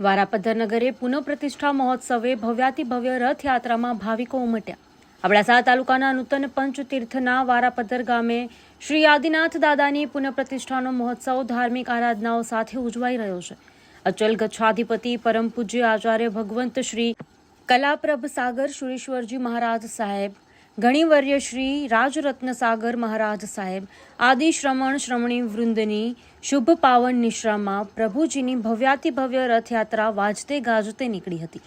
વારાપદ્ધર નગરે પુનઃપ્રતિષ્ઠા મહોત્સવે ભવ્યાતિ ભવ્ય રથયાત્રામાં ભાવિકો ઉમટ્યા. અબડાસા તાલુકાના નૂતન પંચતીર્થના વારાપદ્ધર ગામે શ્રી આદિનાથ દાદાની પુનઃપ્રતિષ્ઠાનો મહોત્સવ ધાર્મિક આરાધનાઓ સાથે ઉજવાઈ રહ્યો છે. અચલ ગચ્છાધિપતિ પરમ પૂજ્ય આચાર્ય ભગવંત શ્રી કલાપ્રભ સાગર સુરેશ્વરજી મહારાજ સાહેબ ગણિવર્ય શ્રી રાજરત્ન સાગર મહારાજ સાહેબ આદિ શ્રમણ શ્રમણી વૃંદની શુભ પાવન નિશ્રામાં પ્રભુજીની ભવ્યાતિ ભવ્ય રથયાત્રા વાજતે ગાજતે નીકળી હતી.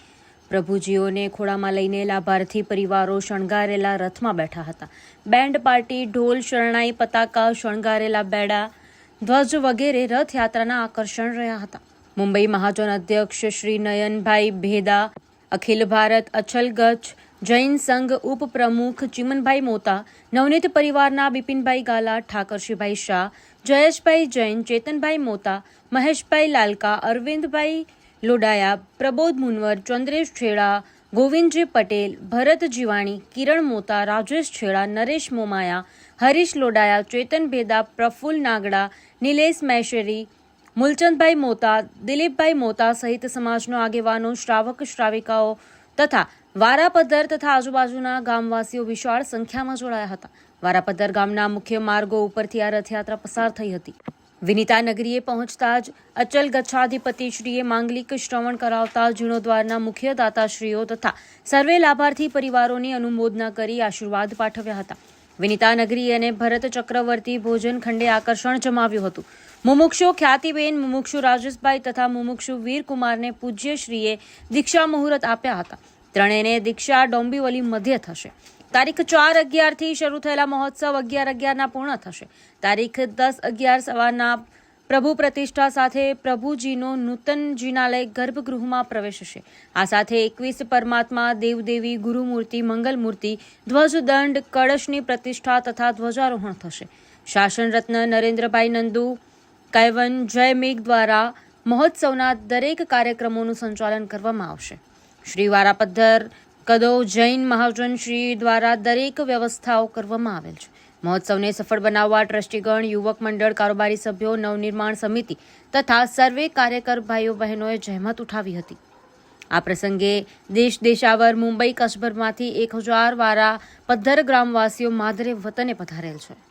પ્રભુજીઓને ખોળામાં લઈને લાભાર્થી પરિવારો શણગારેલા રથમાં બેઠા હતા. બેન્ડ પાર્ટી, ઢોલ શરણાઈ, પતાકા શણગારેલા બેડા, ધ્વજ વગેરે રથયાત્રાના આકર્ષણ રહ્યા હતા. મુંબઈ મહાજન અધ્યક્ષ શ્રી નયનભાઈ ભેદા, અખિલ ભારત અછલ જૈન સંઘ ઉપપ્રમુખ ચિમનભાઈ મોતા, નવનીત પરિવારના બિપિનભાઈ ગાલા ઠાકરશીભાઈ શાહ, જયેશભાઈ જૈન, ચેતનભાઈ મોતા, મહેશભાઈ લાલકા, અરવિંદભાઈ લોડાયા, પ્રબોધ મુનવર, ચંદ્રેશ છેડા, ગોવિંદજી પટેલ, ભરત જીવાણી, કિરણ મોતા, રાજેશ છેડા, નરેશ મોમાયા, હરીશ લોડાયા, ચેતન ભેદા પ્રફુલ્લ નાગડા, નિલેશ મહેશ્વરી મૂલચંદભાઈ મોતા, દિલીપભાઈ મોતા સહિત સમાજનો આગેવાનો, શ્રાવક, શ્રાવિકાઓ તથા વારાપદ્ધર તથા આજુબાજુના ગામવાસીઓ વિશાળ સંખ્યામાં જોડાયા હતા. વારાપદ્ધર ગામના મુખ્ય માર્ગો ઉપરથી આ રથયાત્રા પસાર થઈ હતી. વિનિતા નગરીએ પહોંચતા જ અચલ ગચ્છાધિપતિશ્રીએ માંગલિક શ્રવણ કરાવતા જીર્ણોદ્વારના મુખ્ય દાતાશ્રીઓ તથા સર્વે લાભાર્થી પરિવારોની અનુમોદના કરી આશીર્વાદ પાઠવ્યા હતા. વિનિતા નગરી અને ભરત ચક્રવર્તી ભોજન ખંડે આકર્ષણ જમાવ્યું હતું. મુમુક્ષુ, ખ્યાતિબેન, મુમુક્ષુ રાજેશભાઈ તથા મુમુક્ષુ વીરકુમારને પૂજ્યશ્રીએ દીક્ષા મુહૂર્ત આપ્યા હતા. ત્રણેયને દીક્ષા ડોંબીવલી મધ્ય થશે. તારીખ ચાર અગિયારથી શરૂ થયેલા મહોત્સવ અગિયાર અગિયારના પૂર્ણ થશે. તારીખ દસ અગિયાર સવારના પ્રભુ પ્રતિષ્ઠા સાથે પ્રભુજીનો નૂતન જીનાલય ગર્ભગૃહમાં પ્રવેશશે. આ સાથે એકવીસ પરમાત્મા, દેવદેવી, ગુરુમૂર્તિ, મંગલમૂર્તિ, ધ્વજદંડ, કળશની પ્રતિષ્ઠા તથા ધ્વજારોહણ થશે. શાસન રત્ન નરેન્દ્રભાઈ નંદુ કૈવન જય મેઘ દ્વારા મહોત્સવના દરેક કાર્યક્રમોનું સંચાલન કરવામાં આવશે. શ્રી વારાપદ્ધર, કદો, જૈન મહાજન શ્રી દ્વારા દરેક વ્યવસ્થાઓ કરવામાં આવેલ છે. મહોત્સવને સફળ બનાવવા ટ્રસ્ટીગણ, યુવક મંડળ, કારોબારી સભ્યો, નવનિર્માણ સમિતિ તથા સર્વે કાર્યકર ભાઈઓ બહેનોએ જહેમત ઉઠાવી હતી. આ પ્રસંગે દેશ દેશાવર મુંબઈ કચ્છભરમાંથી એક હજાર વારા પદ્ધર ગ્રામવાસીઓ માદરે વતને પધારેલ છે.